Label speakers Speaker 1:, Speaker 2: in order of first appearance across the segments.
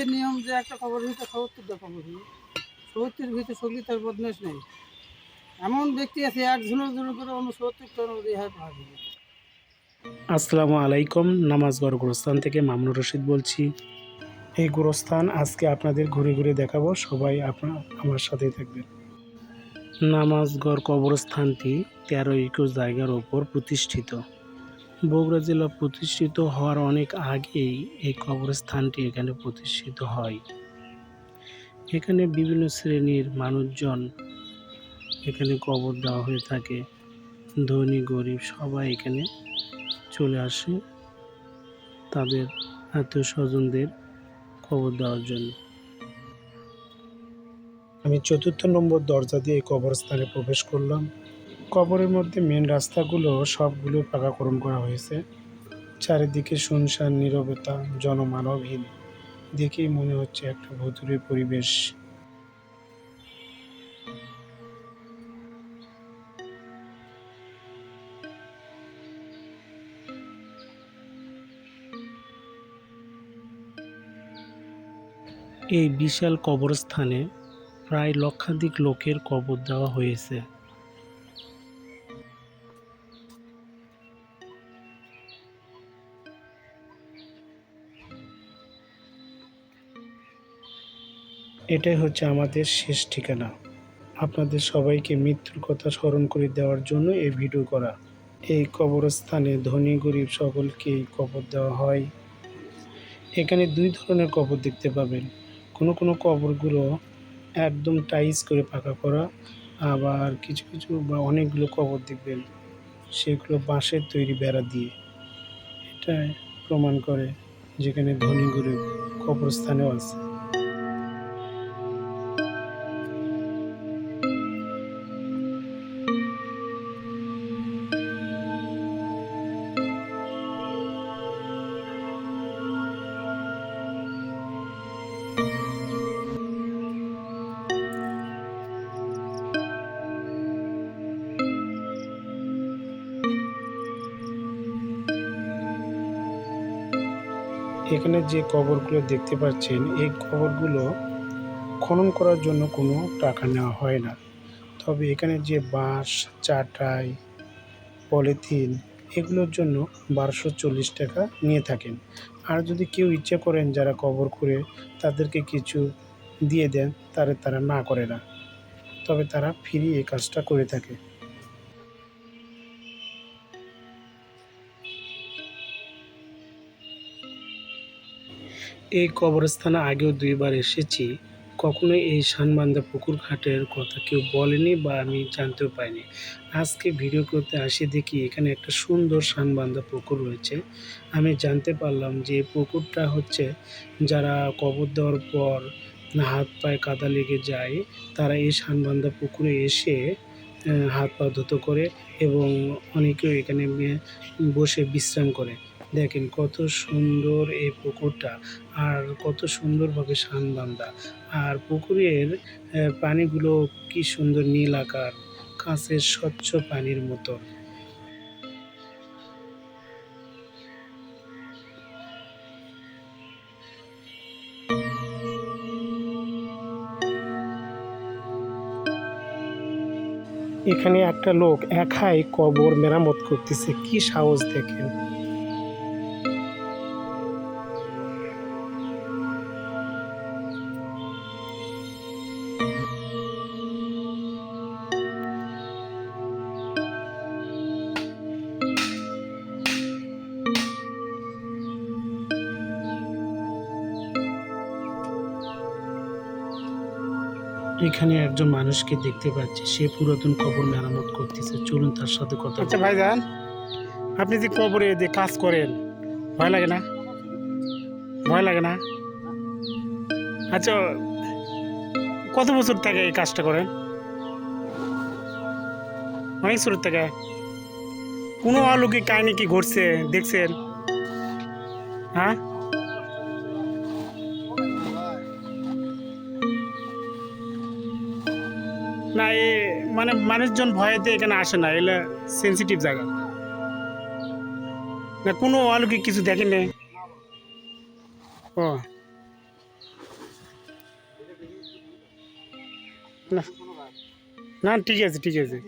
Speaker 1: দেশের নিয়ম যে একটা খবর ভিতরে সত্তরটা খবর সত্তর ভিতরে সংগীত তার নেই। এমন ব্যক্তি আছে এক ঝুনো ঝুনো করে অন্য সত্তরটা রেহাই পাওয়া যাবে
Speaker 2: আসসালামু আলাইকুম, নামাজগড় গোরস্থান থেকে মামুনুর রশিদ বলছি। এই গোরস্থান আজকে আপনাদের ঘুরে ঘুরে দেখাবো, সবাই আপনার আমার সাথে থাকবেন। নামাজগড় কবরস্থানটি তেরো একর জায়গার ওপর প্রতিষ্ঠিত। বগুড়া জেলা প্রতিষ্ঠিত হওয়ার অনেক আগেই এই কবরস্থানটি এখানে প্রতিষ্ঠিত হয়। এখানে বিভিন্ন শ্রেণির মানুষজন এখানে কবর দেওয়া হয়ে থাকে। ধনী, গরিব সবাই এখানে চলে আসে তাদের আত্মীয় স্বজনদের খবর দেওয়ার জন্য। আমি চতুর্থ নম্বর দরজা দিয়ে কবরস্থানে প্রবেশ করলাম। কবরের মধ্যে মেন রাস্তাগুলো সবগুলো পাকাকরণ করা হয়েছে। চারিদিকে শুনশান, নীরবতা, জনমানবহীন। দেখেই মনে হচ্ছে একটা ভুতুরে পরিবেশ। এই বিশাল কবরস্থানে প্রায় লক্ষাধিক লোকের কবর দেওয়া হয়েছে। এটাই হচ্ছে আমাদের শেষ ঠিকানা। আপনাদের সবাইকে মৃত্যুর কথা স্মরণ করে দেওয়ার জন্য এই ভিডিও করা। এই কবরস্থানে ধনী গরিব সকলকেই কবর দেওয়া হয়। এখানে দুই ধরনের কবর দেখতে পাবেন। কোনো কোনো কবরগুলো একদম টাইস করে পাকা করা, আবার কিছু কিছু বা অনেকগুলো কবর দেখবেন, সেগুলো বাঁশের তৈরি বেড়া দিয়ে। এটা প্রমাণ করে যেখানে ধনী গরিব কবরস্থানেও আছে। এখানে যে কবরগুলো দেখতে পাচ্ছেন, এই কবরগুলো খনন করার জন্য কোনো টাকা নেওয়া হয় না। তবে এখানে যে বাঁশ, চাটাই, পলিথিন, এগুলোর জন্য বারোশো চল্লিশ টাকা নিয়ে থাকেন। আর যদি কেউ ইচ্ছে করেন যারা কবর করে তাদেরকে কিছু দিয়ে দেন, তাহলে তারা না করে না। তবে তারা ফ্রি এই কাজটা করে থাকে। এই কবরস্থানে আগেও দুইবার এসেছি। কখনো এই শানবান্ধা পুকুর ঘাটের কথা কেউ বলেনি বা আমি জানতেও পাইনি আজকে ভিডিও করতে আসি দেখি এখানে একটা সুন্দর শানবান্ধা পুকুর রয়েছে। আমি জানতে পারলাম যে পুকুরটা হচ্ছে যারা কবর দেওয়ার পর হাত পায়ে কাদা লেগে যায়, তারা এই শানবান্ধা পুকুরে এসে হাত পা ধুতো করে এবং অনেকেও এখানে বসে বিশ্রাম করে। দেখেন কত সুন্দর এই পুকুরটা আর কত সুন্দরভাবে শানবান্ধা আর পুকুরের পানিগুলো কি সুন্দর নীল আকার, কাঁচের স্বচ্ছ পানির মতো। এখানে একটা লোক একাই কবর মেরামত করতেছে। কি সাহস দেখেন। এখানে একজন মানুষকে দেখতে পাচ্ছি। সে পুরাতন কবর মেরামত করতেছে। চলুন তার সাথে কথা
Speaker 1: আচ্ছা। ভাইজান আপনি যে কবরে যে কাজ করেন ভয় লাগে না? ভয় লাগে না? আচ্ছা কত বছর থেকে এই কাজটা করেন? অনেক শুরু থেকে। কোনো অলৌকিক কাহিনী কি ঘটছে? দেখছেন? হ্যাঁ? না, এ মানে মানুষজন ভয়েতে এখানে আসে না এলে সেন্সিটিভ জায়গা। না, কোনো অলৌকিক কিছু দেখেনি ও। না না, ঠিক আছে ঠিক আছে।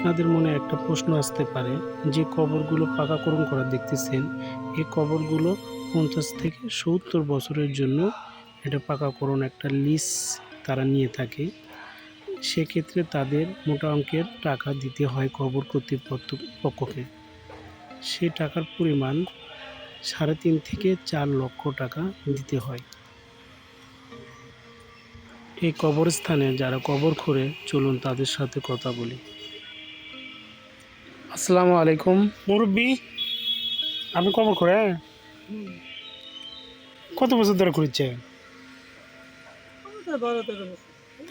Speaker 2: আপনাদের মনে একটা প্রশ্ন আসতে পারে, যে কবরগুলো পাকাকরণ করা দেখতেছেন এই কবরগুলো পঞ্চাশ থেকে সত্তর বছরের জন্য এটা পাকাকরণ একটা লিস তারা নিয়ে থাকে। সেক্ষেত্রে তাদের মোটা অঙ্কের টাকা দিতে হয় কবর কর্তৃপক্ষ পক্ষকে। সেই টাকার পরিমাণ সাড়ে তিন থেকে চার লক্ষ টাকা দিতে হয়। এই কবরস্থানে যারা কবর খোঁড়ে, চলুন তাদের সাথে কথা বলি। আসসালামু আলাইকুম।
Speaker 1: মুরব্বী আপনি কবর করে? কত বছর ধরে
Speaker 3: বছর।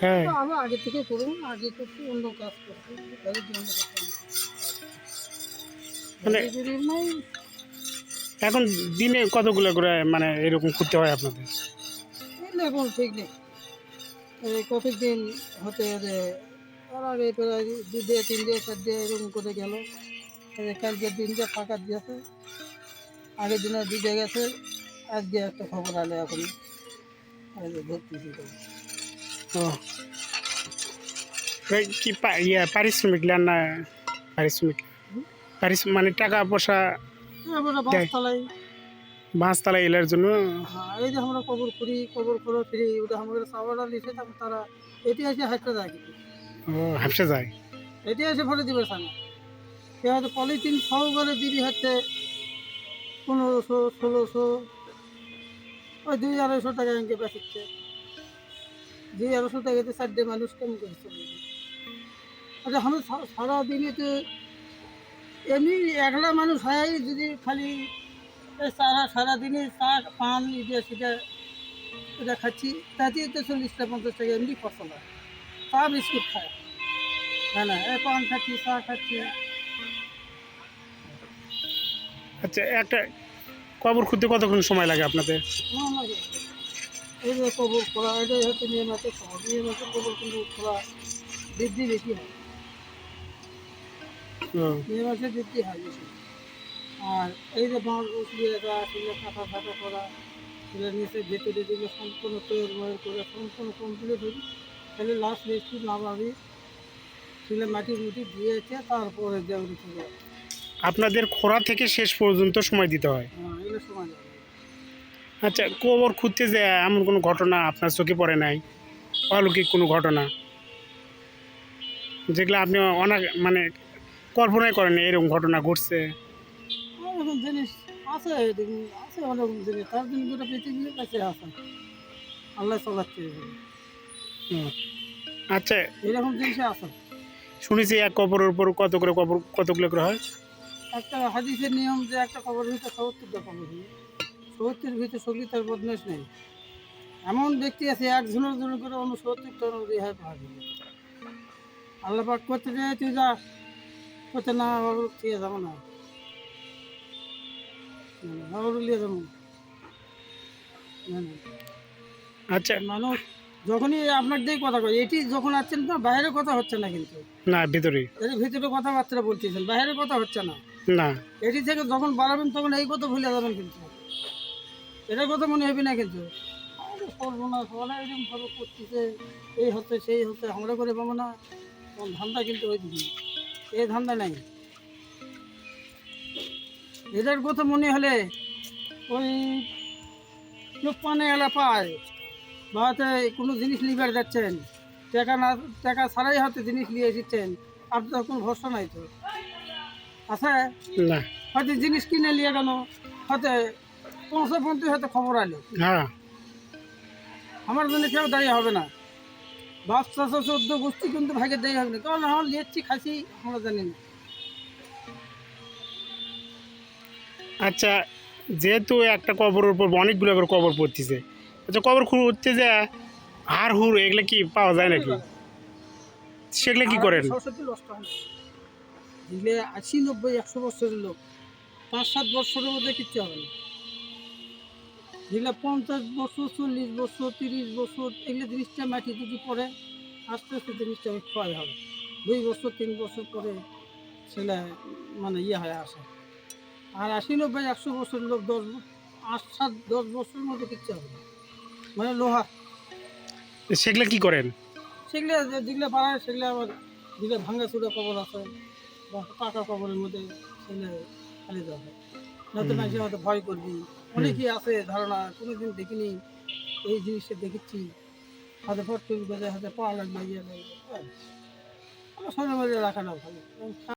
Speaker 1: হ্যাঁ।
Speaker 3: তো আগে থেকে করুন আগে করছি অন্য কাজ করছি
Speaker 1: মানে এখন দিনে কতগুলো করে মানে এরকম করতে হয় আপনাদের?
Speaker 3: এখন ঠিক নেই। এই কতদিন হতে আর আগে প্রায় দু দিয়ে তিন দিয়ে চার দিয়ে এরকম করে গেল। এই কালকের দিনটা ফাঁকা দিয়েছে আগের দিনে দিতে গেছে আজকে একটা খবর আলে এখন। এই যে
Speaker 1: ও। কি ইয়া পারিশ্রমিক নেন না পারিশ্রমিক? পারিশ মানে টাকা পয়সা দেয়।
Speaker 3: বাসতলায়
Speaker 1: এলার জন্য?
Speaker 3: হ্যাঁ এই যে আমরা কবর করি কবর করো ফ্রি ওটা আমাদের সাওয়ারা লিখে তারা এটি এসে হাঁটতে
Speaker 1: ও হাফসে যায়।
Speaker 3: এটি এসে ফলে দিবে সামনে সে হয়তো পলিথিন সহকারে দিবি হচ্ছে পনেরোশো, ষোলোশো, ওই দুই আড়াইশো টাকা এনকে বেঁচেছে। দুই আড়াইশো টাকাতে চারটে মানুষ কেমন করে চলবে? আচ্ছা আমি সারাদিনে তো এমনি একলা মানুষ হয় যদি খালি সারা, সারাদিনে চা, পান এটা সেটা এটা খাচ্ছি, তাতেই তো চল্লিশটা, পঞ্চাশ টাকা এমনি খরচ হয়। চা, বিস্কুট খায়। না না এই পান খাচ্ছি চা খাচ্ছি।
Speaker 1: আচ্ছা একটা কবর খুঁজতে কতক্ষণ সময় লাগে আপনাদের?
Speaker 3: এই যে কবর খোলা এটাই হচ্ছে কবর কিন্তু খোলা বৃদ্ধি বেশি হয়। বৃদ্ধি হয় বেশি। আর এই যে করা নিচে ভেতরে সম্পূর্ণ তৈরি ময়ের করে সম্পূর্ণ কমপ্লিট তাহলে লাস্ট রেস্টু নামাবি তুলে মাটি মুটি দিয়েছে তারপরে
Speaker 1: আপনাদের খোরা থেকে শেষ পর্যন্ত সময় দিতে হয়?
Speaker 3: হ্যাঁ
Speaker 1: আচ্ছা কবর খুঁজতে যে এমন কোনো ঘটনা আপনার চোখে পড়ে নাই? অলৌকিক কোনো ঘটনা? যেগুলো আপনি অনেক মানে কল্পনাই করেন এরকম ঘটনা ঘটছে?
Speaker 3: জিনিস আছে আছে অনেক জিনিস। তার জন্য পৃথিবীর কাছে আছে। আল্লাহ চলাচ্ছে এভাবে।
Speaker 1: হুম। আচ্ছা
Speaker 3: এরকম জিনিস আছে।
Speaker 1: শুনেছি এক কবরের উপর কত করে কবর কতগুলো করে হয়?
Speaker 3: একটা হাদিসের নিয়ম যে একটা কবরের ভিতরে সত্তরটা কবর হবে সত্তর ভিতরে সগলি তার বদমাস নেই। এমন ব্যক্তি আছে একজনের জন্য করে অন্য সত্তরটা রেহাই পাওয়া যাবে আল্লাহ পাক করতে যায় তুই যা করতে না ঠিক আছে যাব না। যাব না।
Speaker 1: আচ্ছা।
Speaker 3: মানুষ যখনই আপনার দিয়ে কথা কয় এটি যখন আসছেন না বাইরের কথা হচ্ছে না কিন্তু।
Speaker 1: না ভিতরে।
Speaker 3: এর ভিতরে কথাবার্তা বলতেছেন বাইরের কথা হচ্ছে না।
Speaker 1: না।
Speaker 3: এটি থেকে যখন বাড়াবেন তখন এই কথা ভুলে যাবেন কিন্তু। এটার কথা মনে হবে না কিন্তু। সর্বনাশ ওরা এরকম করতেছে এই হচ্ছে সেই হচ্ছে আমরা করে পাবো না। ধান্দা কিন্তু ওই দিকে এই ধান্দা নাই। এদের কথা মনে হলে ওই চোখ পানে এলা পায় হয়তো কোনো জিনিস লিবার যাচ্ছেন। টাকা না টাকা ছাড়াই হয়তো জিনিস নিয়ে এসেছেন। আপনার কোনো ভরসা নাই তো? আছে
Speaker 1: না।
Speaker 3: হয়তো জিনিস কিনে নিয়ে গেল হয়তো পৌঁছে পৌঁছে হয়তো খবর আলো
Speaker 1: হ্যাঁ।
Speaker 3: আমার জন্য কেউ দায়ী হবে না। বাচ্চা চোদ্দ গোষ্ঠী কিন্তু ভাগে দায়ী হবে না। কারণ আমার লিয়েছি খাসি আমরা জানি না।
Speaker 1: আচ্ছা যেহেতু একটা কবরের উপর অনেকগুলো করে কবর পড়তেছে আচ্ছা কবর খুঁড়তে যে হাড় হুড় এগুলো কি পাওয়া যায় নাকি? সেগুলো কি করেন।
Speaker 3: দিলে আশি, নব্বই, একশো বছরের লোক। পাঁচ, সাত বছরের মধ্যে কিচ্ছু হবে না। পঞ্চাশ বছর, চল্লিশ বছর, তিরিশ বছর, এগুলো জিনিসটা মাটি যদি পড়ে, আস্তে আস্তে জিনিসটা ক্ষয় হবে। দুই বছর, তিন বছর পরে সেটা মানে ইয়ে হয়ে আসে। আর আশি, নব্বই, একশো বছরের লোক দশ আট, সাত, দশ বছরের মধ্যে কিচ্ছু হবে না। মানে লোহা।
Speaker 1: সেগুলো কি করেন?
Speaker 3: সেগুলো যেগুলো বাড়ায় সেগুলো আবার যেগুলো ভাঙ্গা চুড়া কবর আছে বা পাকা কবরের মধ্যে সেগুলো ফেলে দেওয়া হয়। নয়তো মানুষের হয়তো ভয় করবি। অনেকেই আছে ধারণা কোনোদিন দেখিনি এই জিনিসটা দেখেছি। হাতে ফট বেঁধে হাতে পা লাগবে ইয়ে লাগবে। হ্যাঁ। আমার সঙ্গে মধ্যে রাখাটা ভালো।